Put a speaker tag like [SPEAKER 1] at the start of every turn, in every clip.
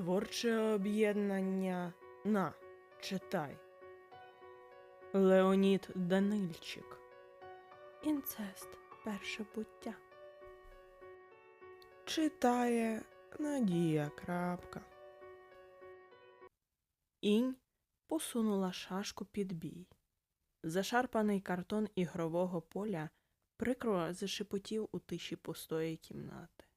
[SPEAKER 1] Творче об'єднання на читай. Леонід Данильчик. Інцест перше буття. Читає Надія Крапка. Інь посунула шашку під бій. Зашарпаний картон ігрового поля прикро зашепотів у тиші пустої кімнати.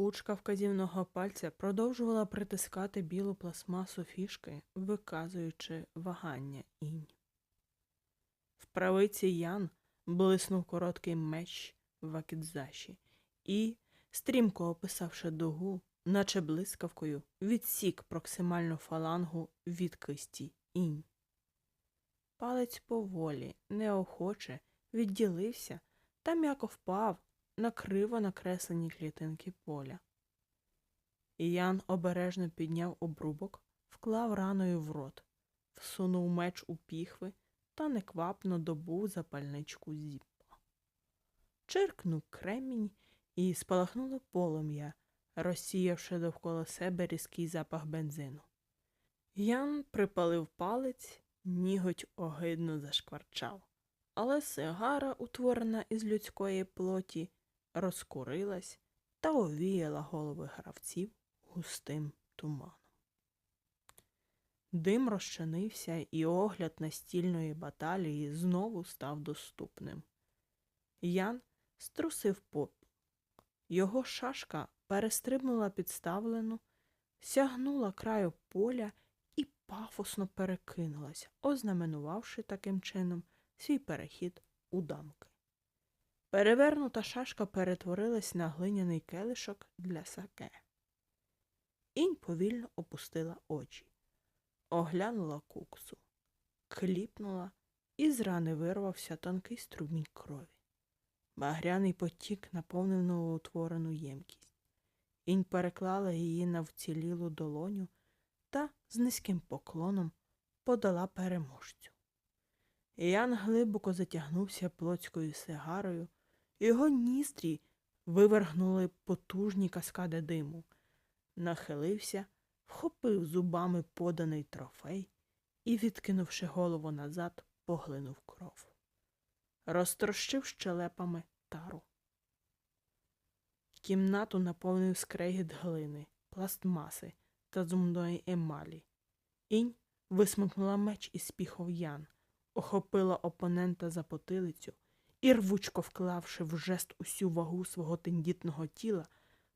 [SPEAKER 1] Пучка вказівного пальця продовжувала притискати білу пластмасу фішки, виказуючи вагання інь. В правиці Ян блиснув короткий меч вакідзаші і, стрімко описавши дугу, наче блискавкою, відсік проксимальну фалангу від кисті інь. Палець поволі, неохоче відділився та м'яко впав на криво накреслені клітинки поля. Ян обережно підняв обрубок, вклав раною в рот, всунув меч у піхви та неквапно добув запальничку зіппа. Чиркнув кремінь і спалахнуло полум'я, розсіявши довкола себе різкий запах бензину. Ян припалив палець, ніготь огидно зашкварчав, але сигара, утворена із людської плоті, розкурилась та овіяла голови гравців густим туманом. Дим розчинився, і огляд настільної баталії знову став доступним. Ян струсив попіл. Його шашка перестрибнула підставлену, сягнула краю поля і пафосно перекинулась, ознаменувавши таким чином свій перехід у дамки. Перевернута шашка перетворилась на глиняний келишок для саке. Інь повільно опустила очі, оглянула куксу, кліпнула, і з рани вирвався тонкий струмінь крові. Багряний потік наповнив новоутворену ємкість. Інь переклала її на вцілілу долоню та з низьким поклоном подала переможцю. Ян глибоко затягнувся плотською сигарою, його ністрі вивергнули потужні каскади диму, нахилився, вхопив зубами поданий трофей і, відкинувши голову назад, поглинув кров. Розтрощив щелепами тару. Кімнату наповнив скрегіт глини, пластмаси та зумної емалі. Інь висмикнула меч із піхов Ян, охопила опонента за потилицю і, рвучко вклавши в жест усю вагу свого тендітного тіла,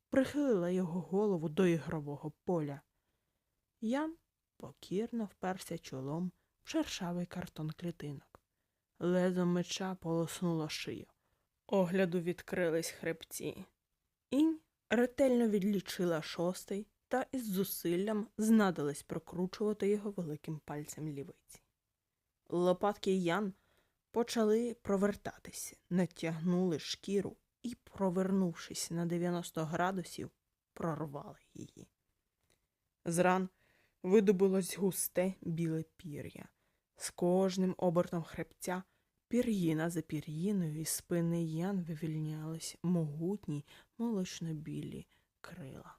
[SPEAKER 1] прихилила його голову до ігрового поля. Ян покірно вперся чолом в шершавий картон клітинок. Лезо меча полоснуло шию. Огляду відкрились хребці. Інь ретельно відлічила шостий та із зусиллям знадилась прокручувати його великим пальцем лівиці. Лопатки Ян почали провертатися, натягнули шкіру і, провернувшись на 90 градусів, прорвали її. З ран видобулось густе біле пір'я. З кожним обертом хребця пір'їна за пір'їною із спини Ян вивільнялись могутні молочно-білі крила.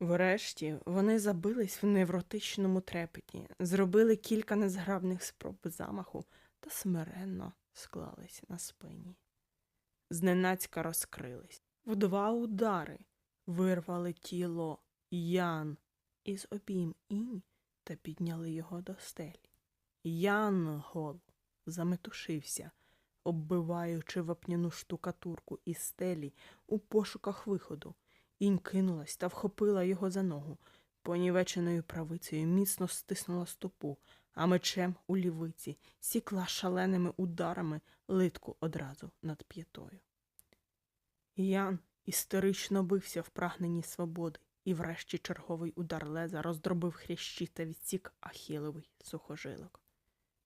[SPEAKER 1] Врешті вони забились в невротичному трепеті, зробили кілька незграбних спроб замаху та смиренно склались на спині. Зненацька розкрились. В два удари вирвали тіло Ян із обійм інь та підняли його до стелі. Янгол заметушився, оббиваючи вапняну штукатурку із стелі у пошуках виходу. Інь кинулась та вхопила його за ногу. Понівеченою правицею міцно стиснула стопу, а мечем у лівиці сікла шаленими ударами литку одразу над п'ятою. Ян істерично бився в прагненні свободи, і врешті черговий удар леза роздробив хрящі та відсік ахіловий сухожилок.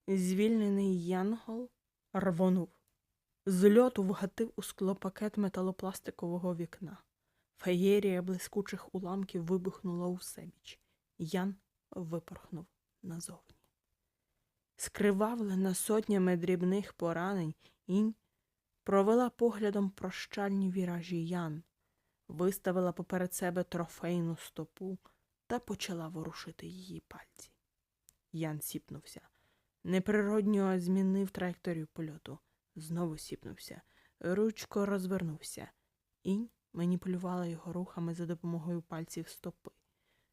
[SPEAKER 1] Звільнений Янгол рвонув. З льоту вгатив у скло пакет металопластикового вікна. Феєрія блискучих уламків вибухнула у себіч. Ян випорхнув назовні. Скривавлена сотнями дрібних поранень, інь провела поглядом прощальні віражі Ян, виставила поперед себе трофейну стопу та почала ворушити її пальці. Ян сіпнувся. Неприродньо змінив траєкторію польоту. Знову сіпнувся. Ручко розвернувся. Інь маніпулювала його рухами за допомогою пальців стопи.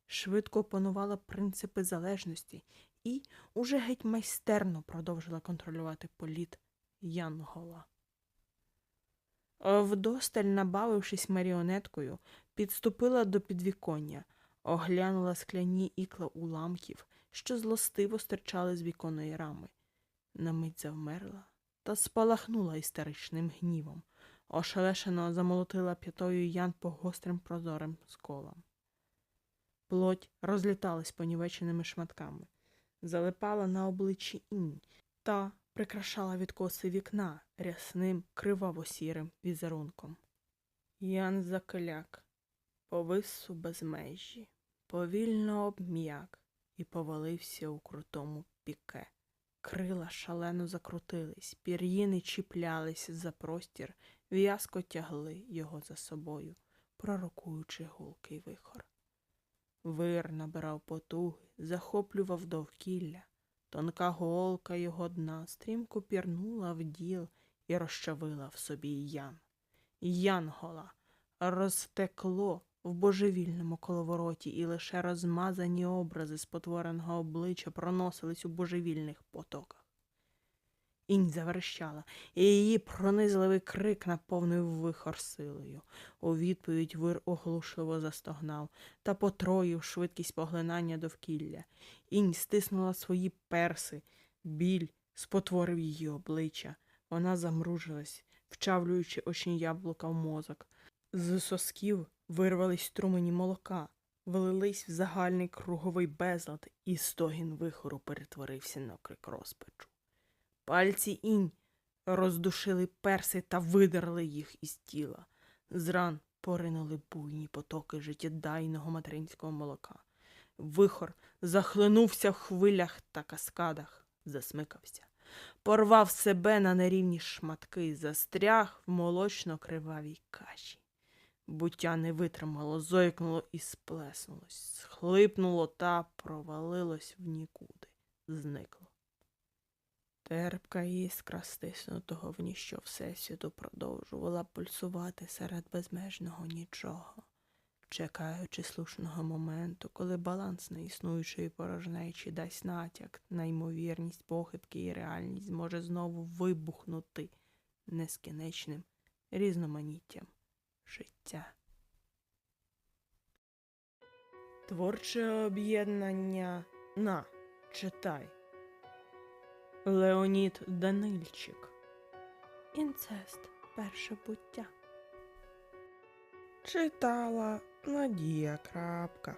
[SPEAKER 1] Швидко опанувала принципи залежності і уже геть майстерно продовжила контролювати політ Янгола. Вдосталь, набавившись маріонеткою, підступила до підвіконня, оглянула скляні ікла уламків, що злостиво стирчали з віконної рами. На мить завмерла та спалахнула істеричним гнівом, ошелешено замолотила п'ятою ян по гострим прозорим сколам. Плоть розліталась понівеченими шматками, залипала на обличчі інь та прикрашала відкоси вікна рясним криваво-сірим візерунком. Ян закляк, повис у безмежі, повільно обм'як і повалився у крутому піке. Крила шалено закрутились, пір'їни чіплялись за простір, в'язко тягли його за собою, пророкуючи гулкий вихор. Вир набирав потуги, захоплював довкілля. Тонка голка його дна стрімко пірнула в діл і розчавила в собі ян. Янгола розтекло в божевільному коловороті, і лише розмазані образи спотвореного обличчя проносились у божевільних потоках. Інь заверещала, і її пронизливий крик наповнив вихор силою. У відповідь вир оглушливо застогнав та потроїв швидкість поглинання довкілля. Інь стиснула свої перси, біль спотворив її обличчя. Вона замружилась, вчавлюючи очні яблука в мозок. З сосків вирвались струмені молока, влились в загальний круговий безлад, і стогін вихору перетворився на крик розпачу. Пальці інь роздушили перси та видерли їх із тіла. З ран поринули буйні потоки життєдайного материнського молока. Вихор захлинувся в хвилях та каскадах, засмикався, порвав себе на нерівні шматки, застряг в молочно-кривавій каші. Буття не витримало, зойкнуло і сплеснулось, схлипнуло та провалилось в нікуди, зникло. Терпка іскра стиснутого в ніщо всесвіту продовжувала пульсувати серед безмежного нічого, чекаючи слушного моменту, коли баланс неіснуючої порожнечі дасть натяк на ймовірність похибки і реальність зможе знову вибухнути нескінченним різноманіттям життя. Творче об'єднання на читай. Леонід Данильчик. Інцест перше буття. Читала Надія Крапка.